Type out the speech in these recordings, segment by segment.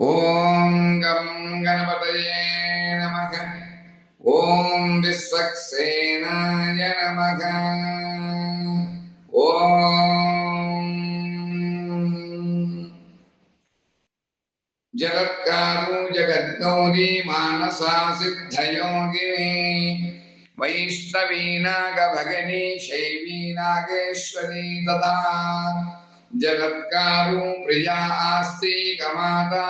ॐ गं गणपतये नमः। ॐ विश्वक्सेनाय नमः। ॐ जगत्कारो जगद्गौरी मानसा सिद्धयोगिनी वैष्णवी नागभगिनी शैवी नागेश्वरी तथा जगत्कारो प्रिया आस्तिकमाता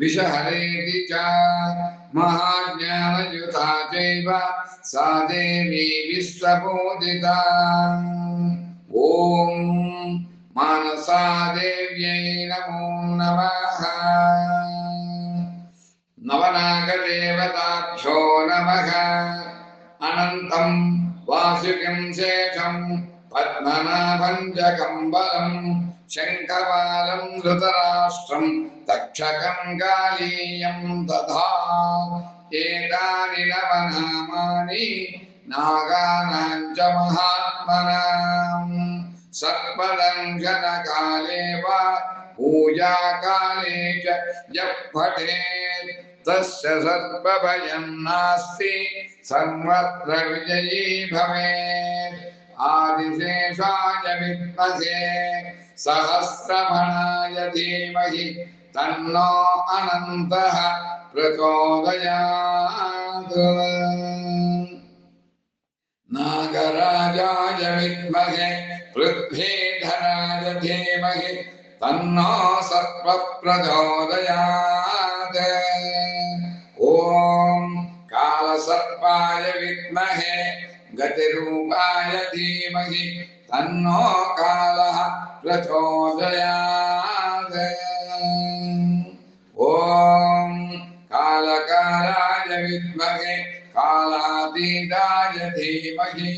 विषहरेति च। महाज्ञानयुता चैव सा देवी विश्वपूजिता ॐ मानसा देव्यै नमो नमः। नवनागदेवताभ्यो नमः। अनन्तं वासुकिं शेषं पद्मनाभं च कम्बलं शङ्खपालं धृतराष्ट्रं तक्षकं कालीयं तथा एतानि नवनामानि नागानां च महात्मनाम् सर्पदंशनकाले वा पूजाकाले च यः पठेत् तस्य सर्पभयं नास्ति, सर्वत्र विजयी भवेत्। आदिशेषाय विद्महे सहस्रमणाय धीमहि तन्नो अनन्तः प्रचोदयात्। नागराजाय विद्महे पृथ्वीधराय धीमहि तन्नो सर्वप्रचोदयात्। ॐ कालसर्पाय विद्महे गतिरूपाय धीमहि तन्नो कालः प्रचोदयात्। ॐ कालकालाय विद्महे, कालातीताय धीमहि,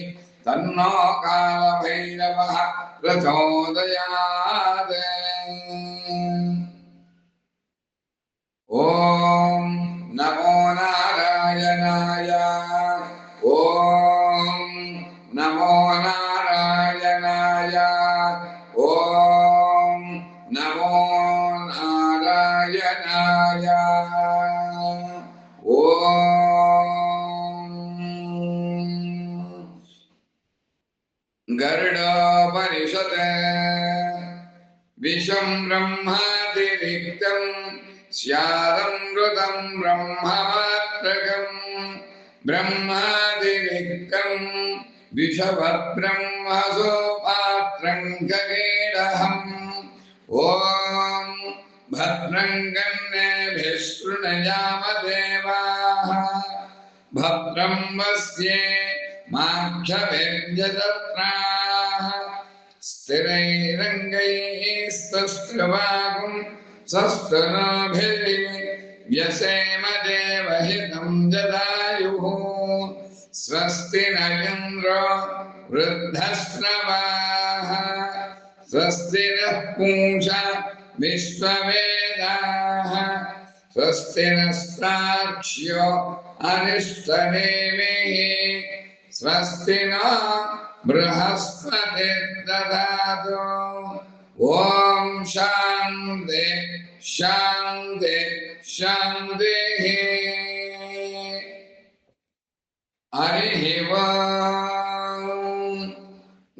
तन्नो कालभैरवः प्रचोदयात्। ॐ नमो नारायणाय ॐ नमो नारायणाय ॐ नमो नारायणाय ॐ गरुडोपनिषत् विषं ब्रह्मातिरिक्तं स्यादमृतं ब्रह्ममात्रकम् ब्रह्मातिरिक्तं विषवद्ब्रह्मसोपात्रं गगेडहम् ॐ भद्रं भद्रं वस्ये माक्षभिर्यजत्राः स्थिरैरङ्गैः स्तुष्ट्वागुं सस्तनोभिर्व्यसेम देवहितं जदायुः। स्वस्ति न इन्द्रो वृद्धश्रवाः स्वस्ति पूषा विश्ववेदाः। स्वस्ति नस्ताक्ष्यो अनिष्टनेमिः। स्वस्ति न बृहस्पतिर्ददातु। ॐ शान्ति शान्ति शान्तिः हरिः ॐ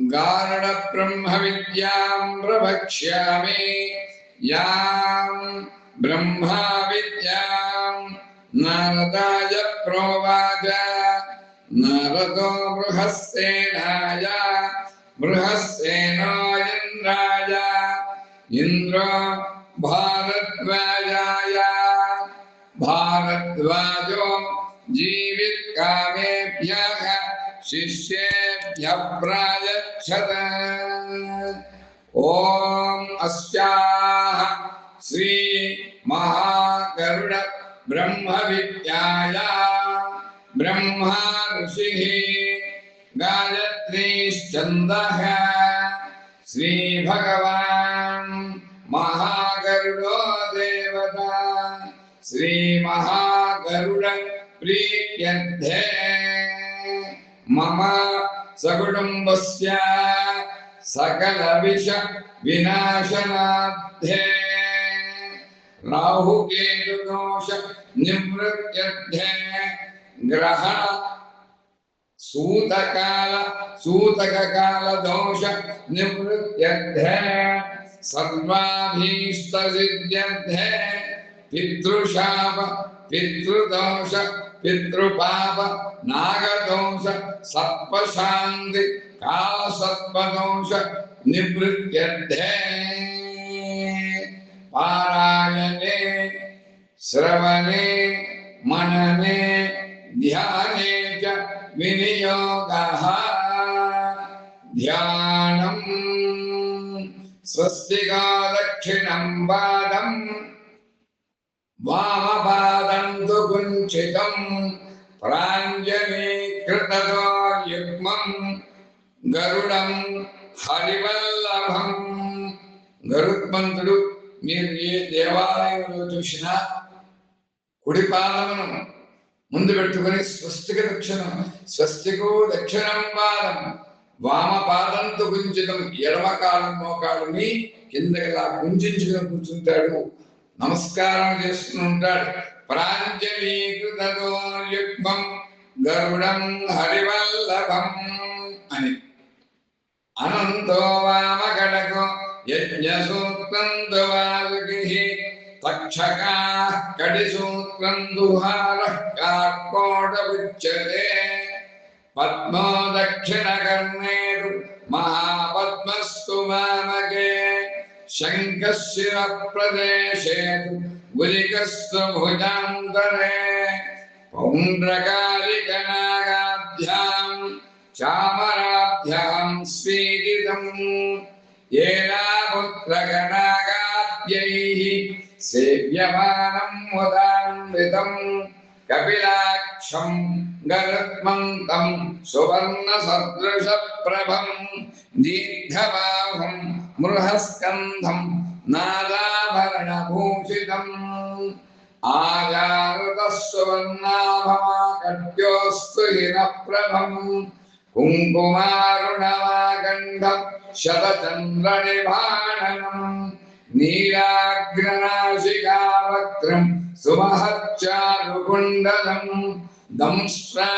गारुडब्रह्मविद्यां प्रवक्ष्यामि। यां ब्रह्माविद्यां नारदाय प्रोवाच। नारदो बृहस्सेनाय। भारद्वाजाय। भारद्वाजो शिष्येभ्यः प्रायच्छत ॐ अस्याः श्री महागरुड ब्रह्मविद्याया ब्रह्मा ऋषिः गायत्रीश्चन्दः। श्रीभगवान् महागरुडो देवता। श्रीमहागरुड प्रीत्यर्थे मम सकुटुम्बस्य सकलविष विनाशनाध्ये राहुकेतु दोष निवृत्त्यर्थे ग्रहण सूतकाल सूतककाल दोष निवृत्त्यर्थे सर्वाभीष्टसिद्ध्यर्थे पितृशाप पितृदोष पितृपाप, नागदोष कालसर्पदोष निवृत्त्यर्थे पारायणे, श्रवणे, मनने, ध्याने च विनियोगः। ध्यानम्, स्वस्तिका दक्षिणं पादम् वामपादं तु कुञ्चितं प्राञ्जलीकृततो युग्मं గరుడం హరివల్లభం గరుత్మంతుడు మీరు ఏ దేవాలయంలో చూసినా కుడి పాదమును ముందు పెట్టుకుని స్వస్తిక దక్షిణం స్వస్తికు దక్షిణం పాదం వామ పాదంతో గుంజితం ఎడమ కాలం మోకాలుని కిందకి ఇలా గుంజించుకుని కూర్చుంటాడు నమస్కారం చేస్తుంటాడు ప్రాంజలీకృతతో యుగ్మం గరుడం హరివల్లభం అని. అనంతో వామకడకో యజ్ఞసూత్రం దువాలుకి తక్షకా కడిసూత్రం దుహార కార్కోటముచ్యతే. పద్మో దక్షిణ కర్ణేరు మహాపద్మస్తు వామకే శంఖశిర ప్రదేశేతు గులికస్తు భుజాంతరే పౌండ్రకాలికనాగాభ్యాం చామరాభ్యాం స్వీకృతం ఏనాపుత్రగణాగాభ్యైः సేవ్యమానం ముదాన్వితం కపిలాక్షం గరుత్మంతం సువర్ణ సదృశ नागाभरणभूषितम् आजारुतस्वर्णाभमाकट्योऽस्तु हिनप्रभम् कुङ्कुमारुणमागन्ध शतचन्द्रनिभाणनम् नीलाग्रनाशिकावक्त्रम् सुमहच्चारुकुण्डलम् दंष्ट्रा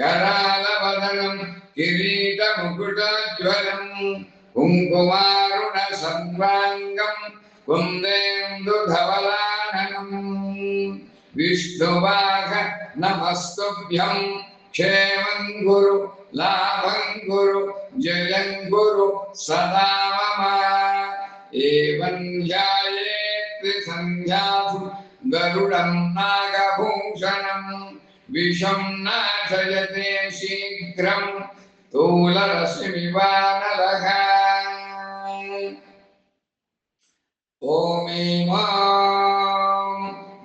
करालवदनम् किरीटमुकुटज्वलम् कुङ्कुमारुणसन्वाङ्गम् कुन्देन्दुधवलाननम्। विष्णुवाह नमस्तुभ्यम् क्षेमम् गुरु लाभम् गुरु जयम् गुरु, सदा मम। एवम् ध्यायेत्रिसन्ध्यासु गरुडम् नागभूषणम् विषम् नाशयते शीघ्रम् तूलरश्मिवानरः।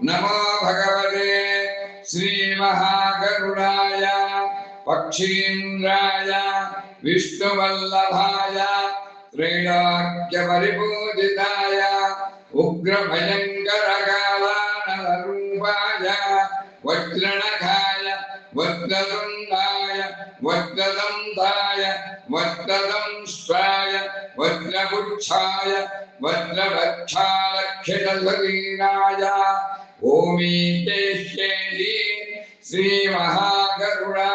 नमो भगवते श्रीमहागरुडाय पक्षीन्द्राय विष्णुवल्लभाय त्रैलोक्यपरिपूजिताय उग्रभयङ्करकालानरूपाय वज्रणखाय वज्रदण्डाय वज्रदन्ताय वज्रदंष्टाय वज्रगुच्छाय वज्ररक्षालक्षितवीराय भूमिकेश्येति श्रीमहागरुडा।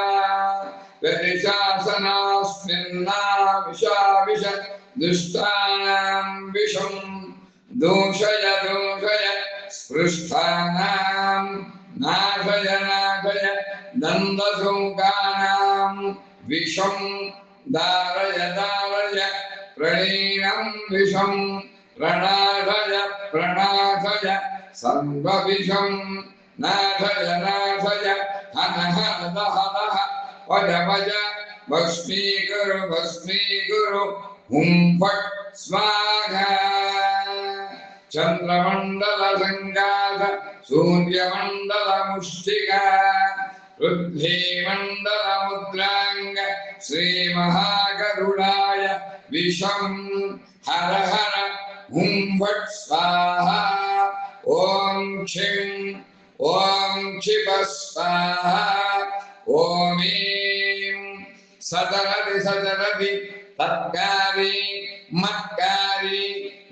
प्रतिशासनास्मिन्ना दुष्टानां दूषय दूषय, स्पृष्टानां। नाशय नाशय दन्दशोकानां विषं। दारय दारय प्रणीनम् विषम् प्रणाथय प्रणाथय सर्वविषम् नाथय नाथय हन हन हनः वज वज भस्मीकुरु भस्मीकुरु हुं फट् स्वाहा चन्द्रमण्डलसङ्गात सूर्यमण्डलमुष्टिका। उद्धेमण्डलमुद्राङ्ग श्रीमहागरुडाय विषम् हर हर हुं वट् स्वाहा। ॐ क्षिं, ॐ क्षिप स्वाहा ॐ सदरति सदरति तत्कारी मत्कारी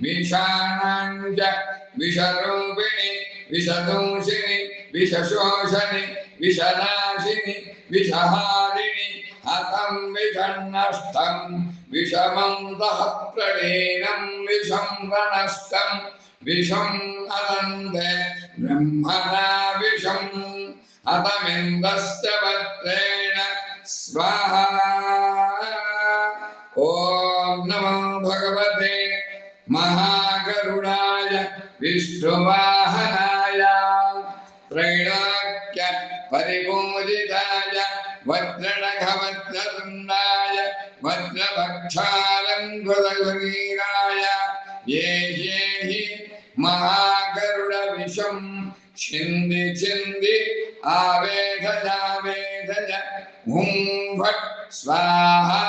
विषाणाञ्च विषरूपिणी विषदूषिणि विषशोषणि, विषनाशिनि, विषहारिणि हतं विषन्नष्टं विषमन्तः प्रणीनं विषं वनष्टं विषम् अनन्दे ब्रह्मणा विषम् हतमिन्दस्य वत्रेण स्वाहा। ॐ नमो भगवते महागरुडाय विष्णुवाहनाय वज्रणघवज्रतुण्डाय वज्रभक्षालङ्कृतशरीराय ये ये हि महागरुडविषं छिन्दि छिन्दि आवेदयावेदय हुं भट् स्वाहा।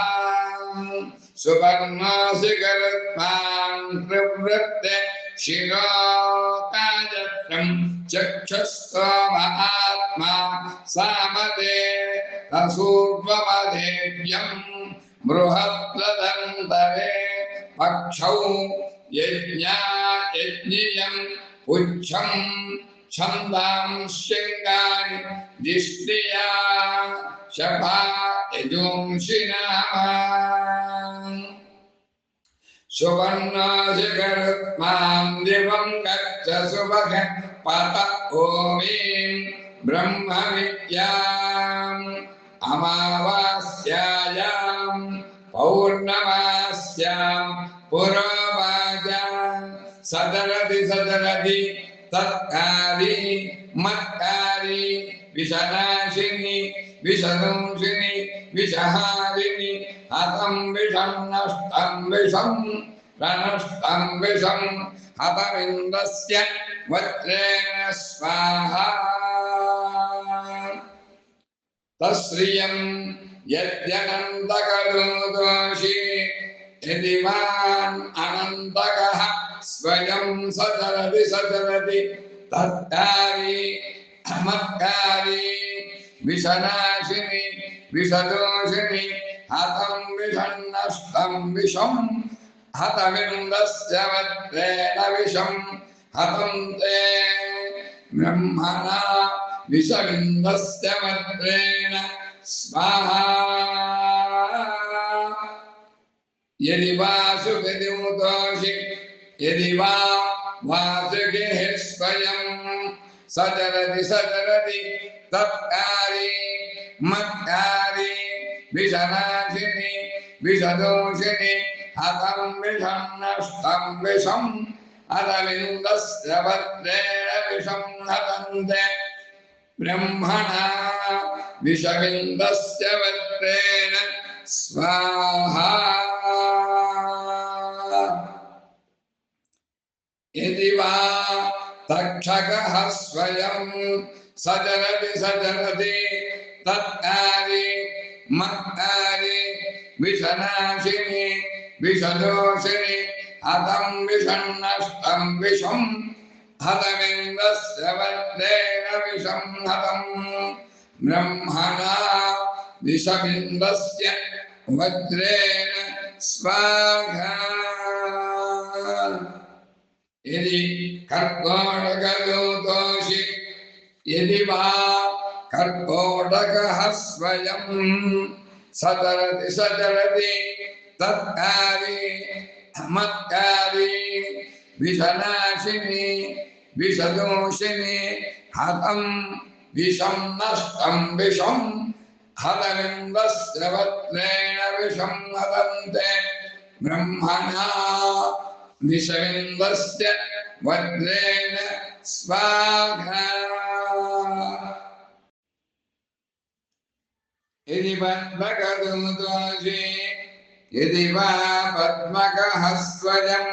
सुवर्णासिकरत्नां प्रवृत्ते शिरोकाजत्रं चक्षुस्तोम आत्मा सामते असूर्वमधेव्यं बृहत्प्रदन्तरे पक्षौ यज्ञा यज्ञियम् उच्छं छन्दां शृङ्गानि दिष्टिया शभा यजोंषि नाम सुवर्णाशिखरुत्मां दिवं गच्छ सुभग पत ओमीं ब्रह्मविद्याम् अमावास्यायां, पौर्णमास्यां पुरोवाजां सदरति सदरति तत्कारि मत्कारि विषनाशिनि विषदंशिनि विषहारिणि, हतं विषं नष्टं विषं प्रनष्टं विषं वज्रेण स्वाहा। तस्रियं यद्यनन्तकलो दोषि यदि मान् अनन्तकः स्वयं सचरति सचरति। तत्कारि मत्कारि विषनाशिनि, विषदोषिणि हतं विषन्नष्टं विषं हतमिन्दस्य वत्रेण विषं हतं ते ब्रह्मणा विषमिन्दस्य वत्रेण स्वाहा। यदि वासुगतिमुतोषि यदि वा वासुकिः स्वयं सचरति सचरति तत्कारि मत्कारि विषनाशिनि विषदोषिनि हतं विषं नष्टं विषं हतमिन्दस्य वत्रेण विषं हतन्ते। ब्रह्मणा विषमिन्दस्य वत्रेण स्वाहा। यदि वा तक्षकः स्वयं सजरति सजरति तत्कारि मत्कारि विषनाशिनि, विषदोषिनि हतं विषन्नष्टं विषं वज्रेण स्वाहा यदि कर्कोटकदूतोषि यदि वा कर्कोटकः स्वयं सतरति सचरति तत्कारि मत्कारि विषनाशिनि विषदोषिनि हतं हतन्ते। ब्रह्मणा विषमिन्दस्य वज्रेण स्वाहा यदि पद्मकदूतोषि यदि वा पद्मकः स्वयं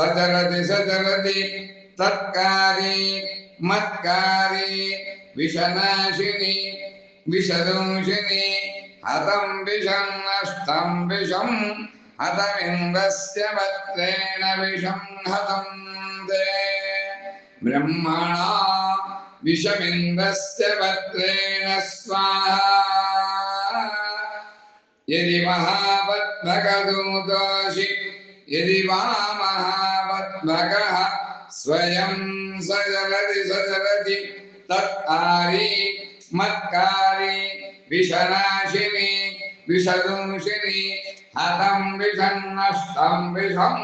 सचरति सचरति तत्कारि, मत्कारि, विषनाशिनि विषदंशिनि हतं विषं नष्टं विषं हतमिन्दस्य वत्रेण विषं हतं ते। ब्रह्मणा विषमिन्दस्य वत्रेण स्वाहा। यदि महापद्मकदूतोषि यदि वा महापद्मकः स्वयं सजलति सजलति तत्कारी मत्कारी, विषनाशिनी, विषदूषिणी, हतं विषन्नष्टं विषं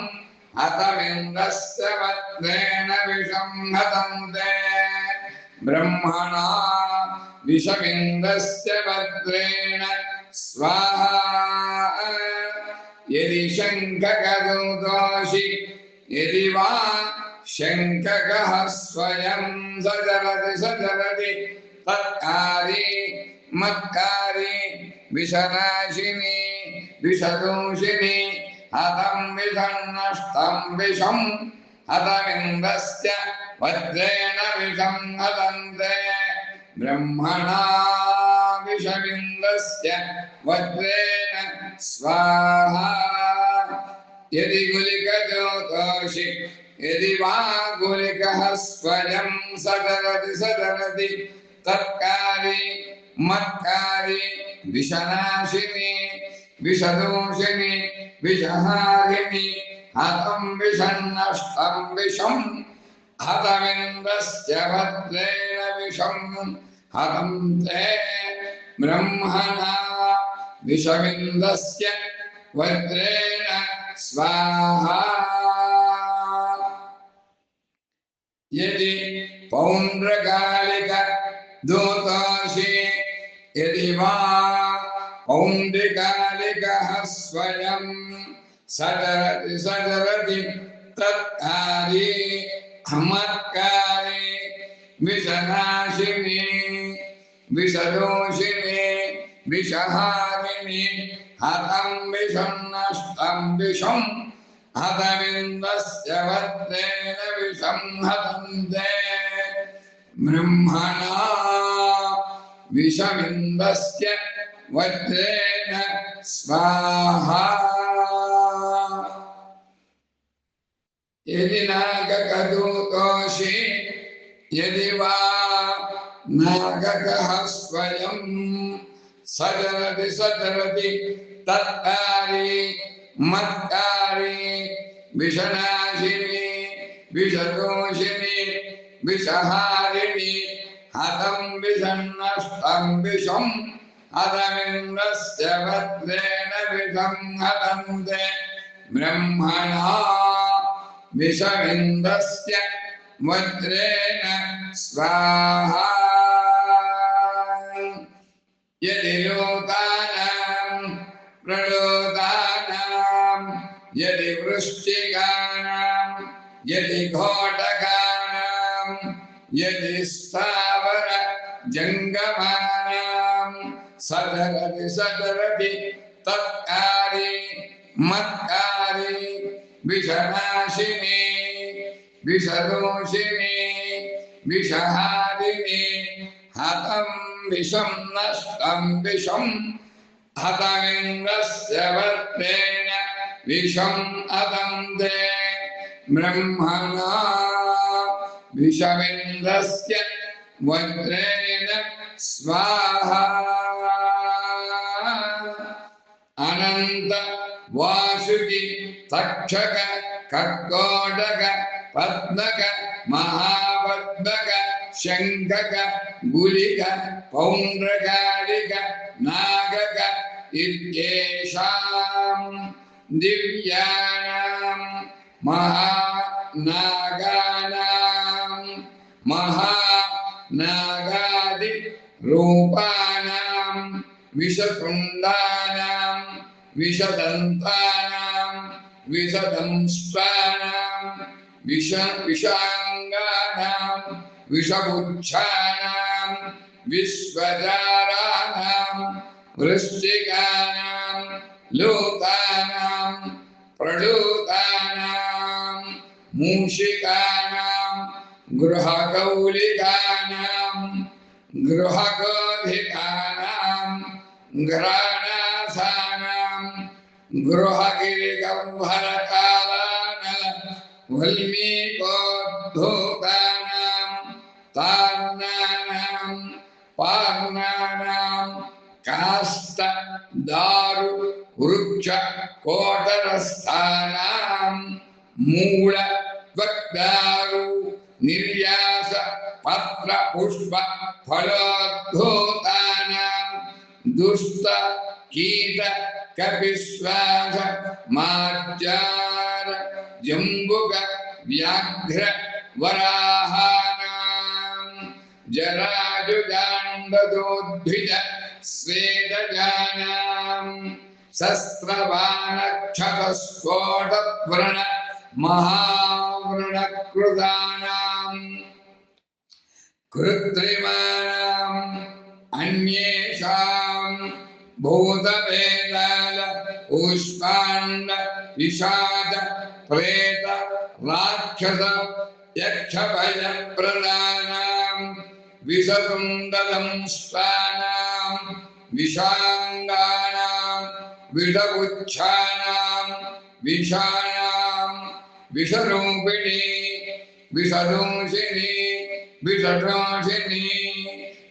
हतमिन्द्रस्य वत्रेण विषं हतं ते ब्रह्मणा विषमिन्द्रस्य वत्रेण स्वाहा यदि शङ्खकदोषि यदि वा शङ्खकः स्वयं सजलति सजलति तत्कारी मत्कारी, विषनाशिनी, विषदूषिणी, हतं विषं नष्टं विषं हतमिन्दस्य वज्रेण विषं हतन्ते, ब्रह्मणा विषमिन्दस्य वज्रेण स्वाहा यदि गुलिकजोतोषि यदि वा गुलिकः स्वयं सदरति सदरति विषहारिणी हतं विषन्नष्टं विषं हतमिन्द्रस्य भद्रेण हतं ते ब्रह्मणा विषमिन्दस्य वज्रेण स्वाहा। यदि पौण्ड्रकालिक यदि वा पौण्ड्रिकालिकः स्वयं सजरति सजरति तत्कारी अमत्कारी विषनाशिनी विषदोषिणी विषहारिणी हतं विषं नष्टं विषं हतमिन्दस्य वत्रेण विषं हतन्ते। ब्रह्मणा विषमिन्दस्य वज्रेण स्वाहा। यदि नागकदूतोषि, यदि वा नागकः स्वयं सजरति सजरति, तत्कारी, मत्कारी, विषनाशिनी विषदोषिणी विषहारिणी, हतं विषन्नष्टं विषं हतमिन्द्रस्य भद्रेण विषं हतन्ते, ब्रह्मणा विषमिन्द्रस्य वज्रेण स्वाहा। यदि घोटकानां यदि स्थावर जङ्गमानां सदरति सदरति हतं विषं नष्टं विषं हतमिन्द्रस्य वर्तेन विषं हतं ते ब्रह्मणा विषमिन्द्रस्य वज्रेण स्वाहा। अनन्त वासुकि, तक्षक, कर्कोटक, पद्मक, महापद्मक, शङ्खक, गुलिक पौण्ड्रकालिक नागक इत्येषां दिव्यानां महानागानां महानागादि रूपाणां विषतुण्डानां विषदन्तानां विषदंष्ट्राणां विष विषाङ्गानां विषपुच्छानां विश्वजाराणां वृश्चिकानां लोकानां प्रलूकानां मूषिकानां गृहकौलिकानां गृहगोधिकानां घ्राणासानां गृहगिरिगह्वरकालानां वल्मीकोद्भूतानां तार्नानां पार्नानां कास्त दारु वृक्ष कोटरस्थानां मूल त्वदारु निर्यास पत्र पुष्प फलोद्भूतानां दुष्ट कीट कपिश्वास मार्जार जम्बुक व्याघ्र वराहानां जराजुगाण्डदोद्भिज स्वेदजानां महाव्रणकृतानाम् कृत्रिमाणाम् अन्येषाम् भूतवेदाल पुष्पाण्ड विषाद प्रेत राक्षस यक्षभयप्रदानाम् विषसुन्दरं स्वानाम् विषाङ्गानाम् विडगुच्छानाम् विषाणाम् विषरूपिणी विषदूषिणी विषदोषिणी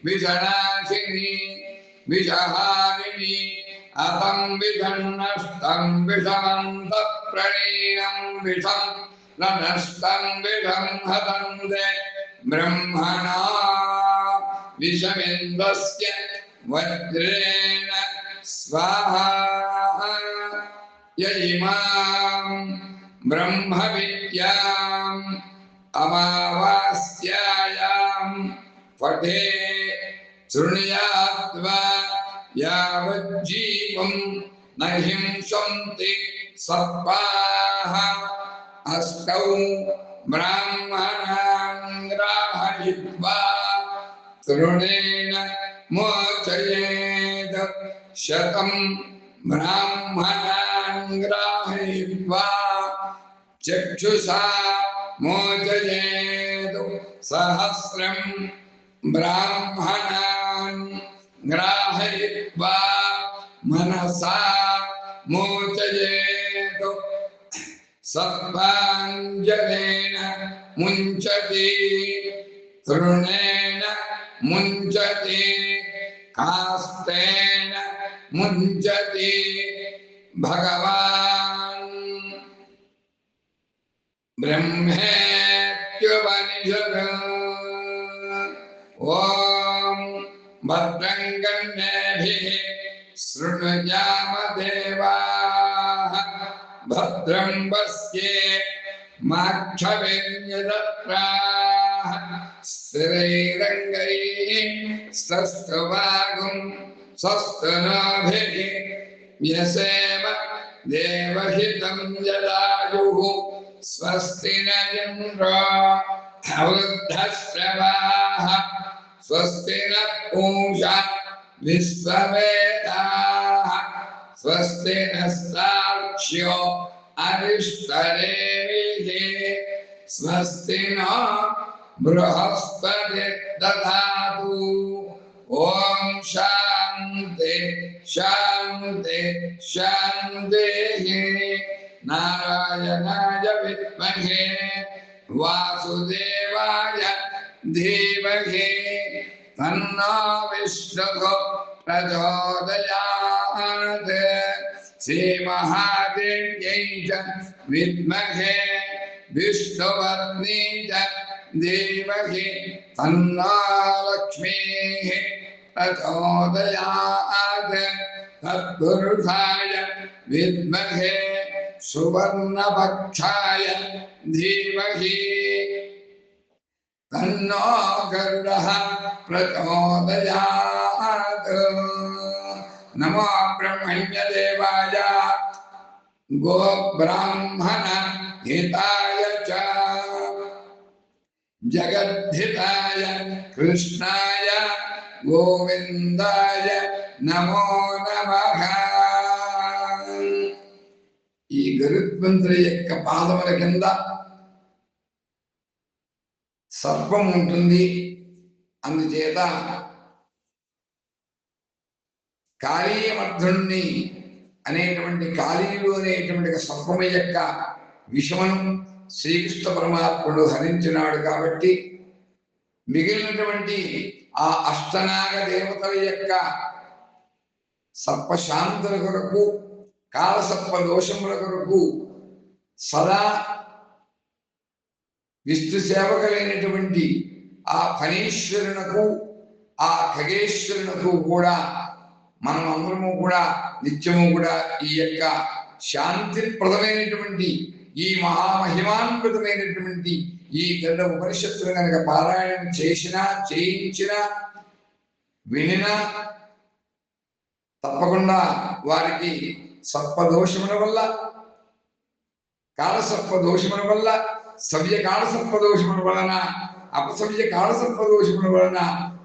विषनाशिनी विषहारिणी, अपं विधन्नस्तं विषमन्त प्रणीनं विषं रनस्तं विषं हतन्दे ब्रह्मणा विषमिन्दस्य वज्रेण स्वाहा। य ब्रह्मविद्याम् अमावास्यायाम् पठे शृणुयात्वा यावज्जीवम् न ब्राह्मणान् ग्राहयित्वा चक्षुषा मोदयेदु सहस्रम ब्राह्मण ग्राहयित्वा मनसा मोचयेतु सर्वाञ्जलेन मुञ्चति तृणेन मुञ्चति कास्तेन मुञ्चति भगवान् ब्रह्मेत्युपनिषद। ॐ भद्रं गण्येभिः शृणुजामदेवाः। भद्रं पश्ये माक्षविन्यदत्राः स्थिरैरङ्गैः स्वस्तवागुं स्वस्तनाभिः व्यसेम देवहितं जलायुः स्वस्ति न इन्द्रो अवृद्धश्रवाः स्वस्ति न पूषा विश्ववेदाः स्वस्ति न साक्ष्यो अरिष्टरेभिः स्वस्ति न बृहस्पति दधातु ॐ शान्ति शान्ति, शान्तिः नारायणाय विद्महे वासुदेवाय धीमहि तन्नो विष्णुः प्रचोदयात्। श्रीमहादेव्यै च विद्महे विष्णुपत्नी च देवहि तन्ना लक्ष्मीः प्रचोदयात्। तत्पुरुषाय विद्महे सुवर्णवक्षाय धीमहि। तन्नो गरुडः प्रचोदयात्। नमो ब्रह्मण्यदेवाय। गोब्राह्मण हिताय च। जगद्धिताय कृष्णाय गोविन्दाय नमो नमः। గరుత్మంతుడి యొక్క పాదముల కింద సర్పం ఉంటుంది. అందుచేత కాళీయమర్ధుణ్ణి అనేటువంటి కాళీయుడు అనేటువంటి సర్పం యొక్క విషమను శ్రీకృష్ణ పరమాత్ముడు హరించినాడు కాబట్టి మిగిలినటువంటి ఆ అష్టనాగ దేవతల యొక్క సర్పశాంతుల కొరకు కాలసర్ప దోషముల కొరకు సదా విష్ణు సేవకులైనటువంటి ఆ ఫణీశ్వరునకు ఆ ఖగేశ్వరునకు కూడా మనం అందరము కూడా నిత్యము కూడా ఈ యొక్క శాంతిప్రదమైనటువంటి ఈ మహామహిమాన్వితమైనటువంటి ఈ గడ్డ ఉపనిషత్తులు కనుక పారాయణం చేసినా చేయించిన వినినా తప్పకుండా వారికి సర్పదోషముల వల్ల కాలసర్పదోషముల వల్ల సవ్య కాలసర్పదోషముల వలన అపసవ్య కాలసర్పదోషముల వలన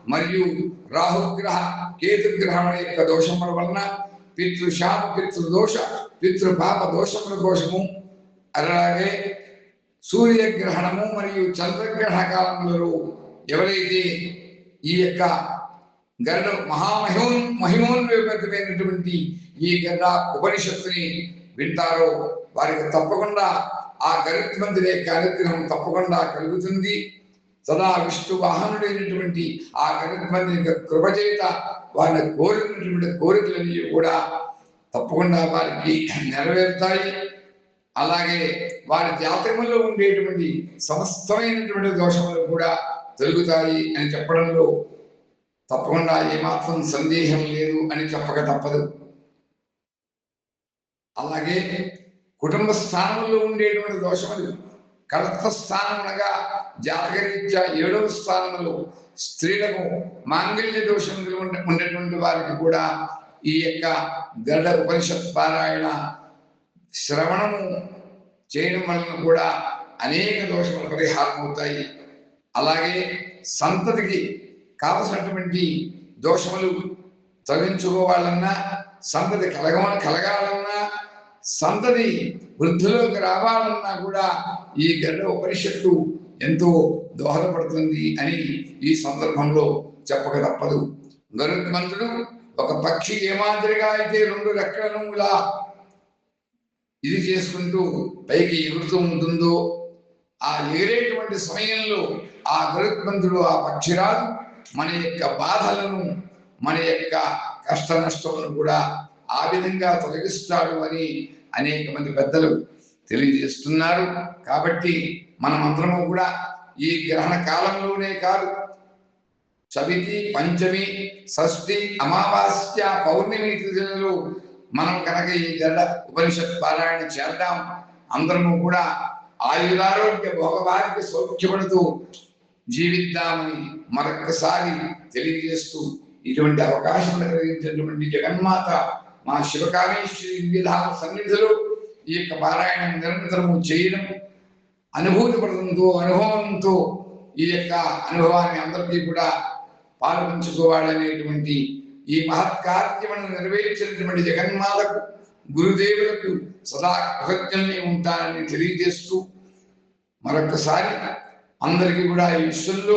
మరియు రాహుగ్రహ కేతుగ్రహముల యొక్క దోషముల వలన పితృశాప పితృదోష పితృపాప దోషముల దోషము అలాగే సూర్యగ్రహణము మరియు చంద్రగ్రహణ కాలములలో ఎవరైతే ఈ యొక్క గరుడ మహామహిమో మహిమోన్వితమైనటువంటి ఈ గరుడ ఉపనిషత్తుని వింటారో వారికి తప్పకుండా ఆ గరుత్మంతుడి యొక్క అనుగ్రహం తప్పకుండా కలుగుతుంది. సదా విష్ణు వాహనుడైనటువంటి ఆ గరుత్మంతుని యొక్క కృప వారిని కోరినటువంటి కోరికలన్నీ కూడా తప్పకుండా వారికి నెరవేరుతాయి. అలాగే వారి జాతకంలో ఉండేటువంటి సమస్తమైనటువంటి దోషములు కూడా తొలుగుతాయి అని చెప్పడంలో తప్పకుండా ఏమాత్రం సందేహం లేదు అని చెప్పక తప్పదు. అలాగే కుటుంబ స్థానంలో ఉండేటువంటి దోషములు కర్త స్థానమునగా జాతకరీత్యా ఏడవ స్థానంలో స్త్రీలకు మాంగళ్య దోషములు ఉండేటువంటి ఉన్నటువంటి వారికి కూడా ఈ యొక్క గరుడ ఉపనిషత్ పారాయణ శ్రవణము చేయడం వలన కూడా అనేక దోషములు పరిహారం అవుతాయి అలాగే సంతతికి కావలసినటువంటి దోషములు తొలగించుకోవాలన్నా సంతతి కలగ కలగాలన్నా సంతతి వృద్ధిలోకి రావాలన్నా కూడా ఈ గరుడ ఉపనిషత్తు ఎంతో దోహదపడుతుంది అని ఈ సందర్భంలో చెప్పక తప్పదు. గరుత్మంతుడు ఒక పక్షి ఏమాదిరిగా అయితే రెండు రెక్కలను ఇలా ఇది చేసుకుంటూ పైకి ఎగురుతూ ఉంటుందో ఆ ఎగిరేటువంటి సమయంలో ఆ గరుత్మంతుడు ఆ పక్షిరాజు మన యొక్క బాధలను మన యొక్క కష్ట నష్టములను కూడా ఆ విధంగా తొలగిస్తాడు అని అనేక మంది పెద్దలు తెలియజేస్తున్నారు. కాబట్టి మనమందరము కూడా ఈ గ్రహణ కాలంలోనే కాదు చవితి పంచమి షష్ఠి అమావాస్య పౌర్ణమి తిథులలో మనం కనుక ఈ గడ్డ ఉపనిషత్ పారాయణ చేద్దాం. అందరము కూడా ఆయురారోగ్య భోగవారికి సౌఖ్యపడుతూ జీవిద్దామని మరొకసారి తెలియజేస్తూ ఇటువంటి అవకాశం కలిగించినటువంటి జగన్మాత మా శివకామేశ్వరి విధాన సన్నిధిలో ఈ యొక్క పారాయణం నిరంతరము చేయడం అనుభూతిపడుతుందో అనుభవంతో ఈ యొక్క అనుభవాన్ని అందరికీ కూడా పాల్పంచుకోవాలనేటువంటి ఈ మహత్కార్యమును నెరవేర్చినటువంటి జగన్మాతకు గురుదేవులకు సదా కృతజ్ఞల్ని ఉంటానని తెలియజేస్తూ మరొకసారి అందరికీ కూడా ఈ విశ్వంలో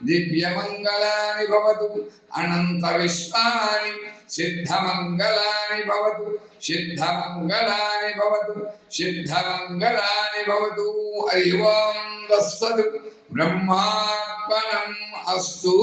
దివ్యమంగళాని భవతు అనంత విశ్వాని సిద్ధమంగళాని భవతు సిద్ధమంగళాని భవతు సిద్ధమంగళాని భవతు హరి ఓం దస్సదు బ్రహ్మాత్మనం అస్తు